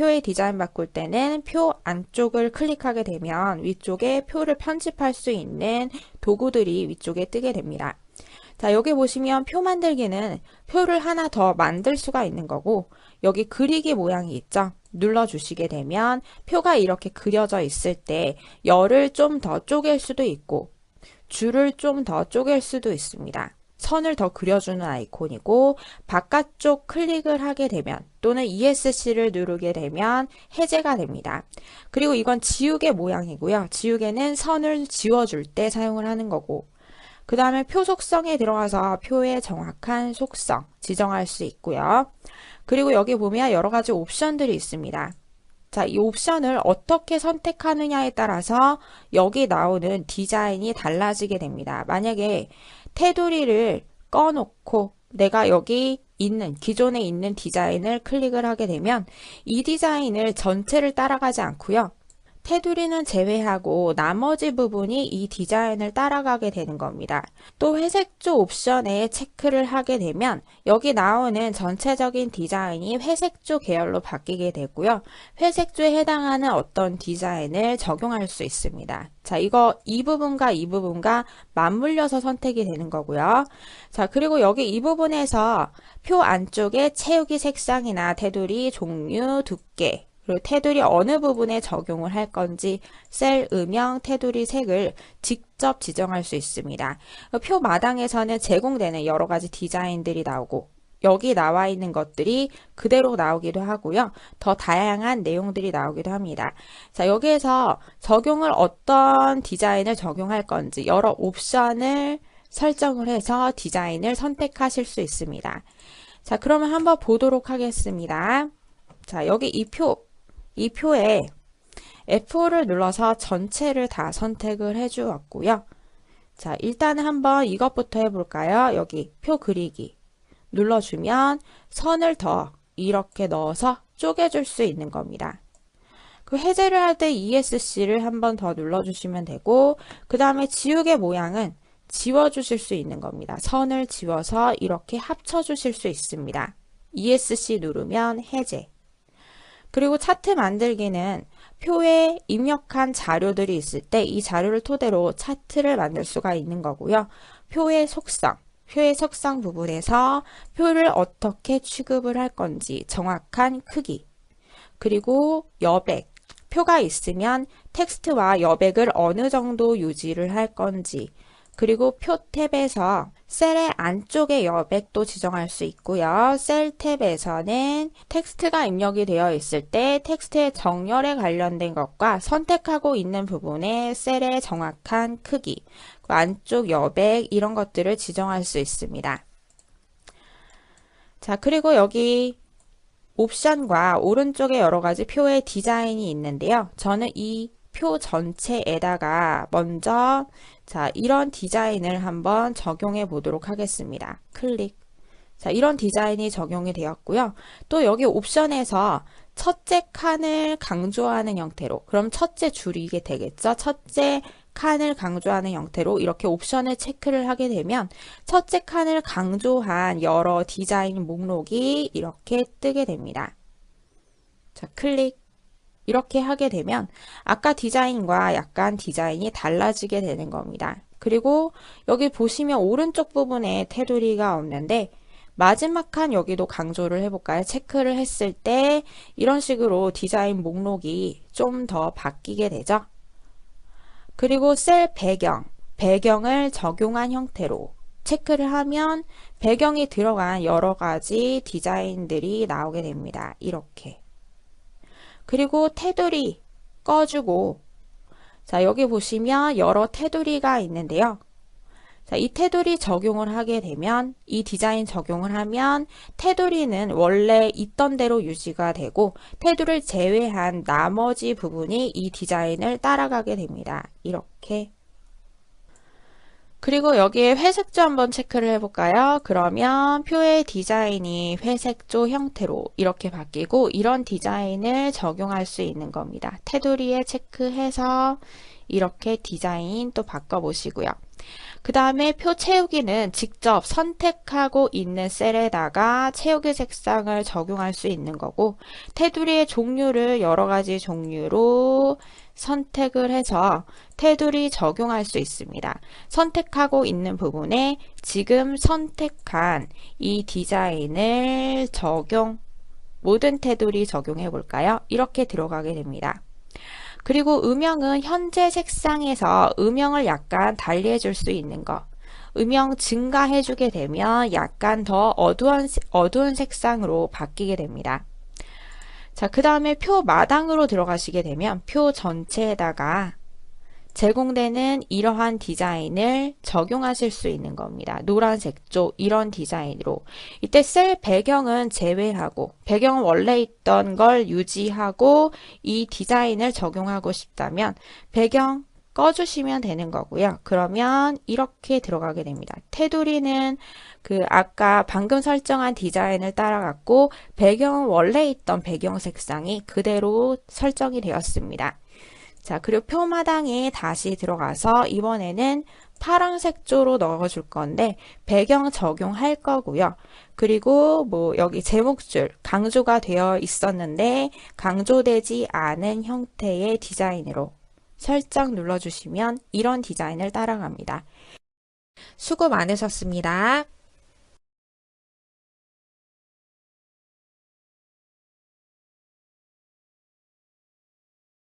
표의 디자인 바꿀 때는 표 안쪽을 클릭하게 되면 위쪽에 표를 편집할 수 있는 도구들이 위쪽에 뜨게 됩니다. 자, 여기 보시면 표 만들기는 표를 하나 더 만들 수가 있는 거고, 여기 그리기 모양이 있죠? 눌러주시게 되면 표가 이렇게 그려져 있을 때 열을 좀 더 쪼갤 수도 있고, 줄을 좀 더 쪼갤 수도 있습니다. 선을 더 그려주는 아이콘이고 바깥쪽 클릭을 하게 되면 또는 ESC를 누르게 되면 해제가 됩니다. 그리고 이건 지우개 모양이고요. 지우개는 선을 지워줄 때 사용을 하는 거고 그 다음에 표 속성에 들어가서 표의 정확한 속성 지정할 수 있고요. 그리고 여기 보면 여러 가지 옵션들이 있습니다. 자, 이 옵션을 어떻게 선택하느냐에 따라서 여기 나오는 디자인이 달라지게 됩니다. 만약에 테두리를 꺼놓고 내가 여기 있는 기존에 있는 디자인을 클릭을 하게 되면 이 디자인을 전체를 따라가지 않고요. 테두리는 제외하고 나머지 부분이 이 디자인을 따라가게 되는 겁니다. 또 회색조 옵션에 체크를 하게 되면 여기 나오는 전체적인 디자인이 회색조 계열로 바뀌게 되고요. 회색조에 해당하는 어떤 디자인을 적용할 수 있습니다. 자, 이거 이 부분과 이 부분과 맞물려서 선택이 되는 거고요. 자, 그리고 여기 이 부분에서 표 안쪽에 채우기 색상이나 테두리, 종류, 두께, 그리고 테두리 어느 부분에 적용을 할 건지 셀 음영, 테두리 색을 직접 지정할 수 있습니다. 표 마당에서는 제공되는 여러 가지 디자인들이 나오고 여기 나와 있는 것들이 그대로 나오기도 하고요. 더 다양한 내용들이 나오기도 합니다. 자, 여기에서 적용을 어떤 디자인을 적용할 건지 여러 옵션을 설정을 해서 디자인을 선택하실 수 있습니다. 자, 그러면 한번 보도록 하겠습니다. 자, 여기 이 표, 이 표에 F5를 눌러서 전체를 다 선택을 해 주었고요. 자, 일단 한번 이것부터 해볼까요? 여기 표 그리기 눌러주면 선을 더 이렇게 넣어서 쪼개줄 수 있는 겁니다. 그 해제를 할 때 ESC를 한번 더 눌러주시면 되고 그 다음에 지우개 모양은 지워주실 수 있는 겁니다. 선을 지워서 이렇게 합쳐주실 수 있습니다. ESC 누르면 해제 그리고 차트 만들기는 표에 입력한 자료들이 있을 때 이 자료를 토대로 차트를 만들 수가 있는 거고요. 표의 속성, 표의 속성 부분에서 표를 어떻게 취급을 할 건지 정확한 크기, 그리고 여백, 표가 있으면 텍스트와 여백을 어느 정도 유지를 할 건지, 그리고 표 탭에서 셀의 안쪽에 여백도 지정할 수 있고요. 셀 탭에서는 텍스트가 입력이 되어 있을 때 텍스트의 정렬에 관련된 것과 선택하고 있는 부분의 셀의 정확한 크기, 그 안쪽 여백 이런 것들을 지정할 수 있습니다. 자, 그리고 여기 옵션과 오른쪽에 여러 가지 표의 디자인이 있는데요. 저는 이 표 전체에다가 먼저 자, 이런 디자인을 한번 적용해 보도록 하겠습니다. 클릭. 자, 이런 디자인이 적용이 되었고요. 또 여기 옵션에서 첫째 칸을 강조하는 형태로 그럼 첫째 줄이 이게 되겠죠. 첫째 칸을 강조하는 형태로 이렇게 옵션을 체크를 하게 되면 첫째 칸을 강조한 여러 디자인 목록이 이렇게 뜨게 됩니다. 자, 클릭. 이렇게 하게 되면 아까 디자인과 약간 디자인이 달라지게 되는 겁니다. 그리고 여기 보시면 오른쪽 부분에 테두리가 없는데 마지막 칸 여기도 강조를 해볼까요? 체크를 했을 때 이런 식으로 디자인 목록이 좀 더 바뀌게 되죠. 그리고 셀 배경, 배경을 적용한 형태로 체크를 하면 배경이 들어간 여러 가지 디자인들이 나오게 됩니다. 이렇게. 그리고 테두리 꺼주고 자 여기 보시면 여러 테두리가 있는데요. 자, 이 테두리 적용을 하게 되면 이 디자인 적용을 하면 테두리는 원래 있던 대로 유지가 되고 테두리를 제외한 나머지 부분이 이 디자인을 따라가게 됩니다. 이렇게 그리고 여기에 회색조 한번 체크를 해볼까요? 그러면 표의 디자인이 회색조 형태로 이렇게 바뀌고 이런 디자인을 적용할 수 있는 겁니다. 테두리에 체크해서 이렇게 디자인 또 바꿔보시고요. 그 다음에 표 채우기는 직접 선택하고 있는 셀에다가 채우기 색상을 적용할 수 있는 거고, 테두리의 종류를 여러 가지 종류로 선택을 해서 테두리 적용할 수 있습니다. 선택하고 있는 부분에 지금 선택한 이 디자인을 적용, 모든 테두리 적용해 볼까요? 이렇게 들어가게 됩니다. 그리고 음영은 현재 색상에서 음영을 약간 달리 해 줄 수 있는 거. 음영 증가해 주게 되면 약간 더 어두운, 어두운 색상으로 바뀌게 됩니다. 자, 그 다음에 표 마당으로 들어가시게 되면 표 전체에다가 제공되는 이러한 디자인을 적용하실 수 있는 겁니다. 노란색 쪽 이런 디자인으로 이때 셀 배경은 제외하고 배경은 원래 있던 걸 유지하고 이 디자인을 적용하고 싶다면 배경 꺼주시면 되는 거고요. 그러면 이렇게 들어가게 됩니다. 테두리는 그 아까 방금 설정한 디자인을 따라갔고 배경은 원래 있던 배경 색상이 그대로 설정이 되었습니다. 자, 그리고 표마당에 다시 들어가서 이번에는 파란색 조로 넣어줄 건데 배경 적용할 거고요. 그리고 뭐 여기 제목줄 강조가 되어 있었는데 강조되지 않은 형태의 디자인으로 설정 눌러주시면 이런 디자인을 따라갑니다. 수고 많으셨습니다.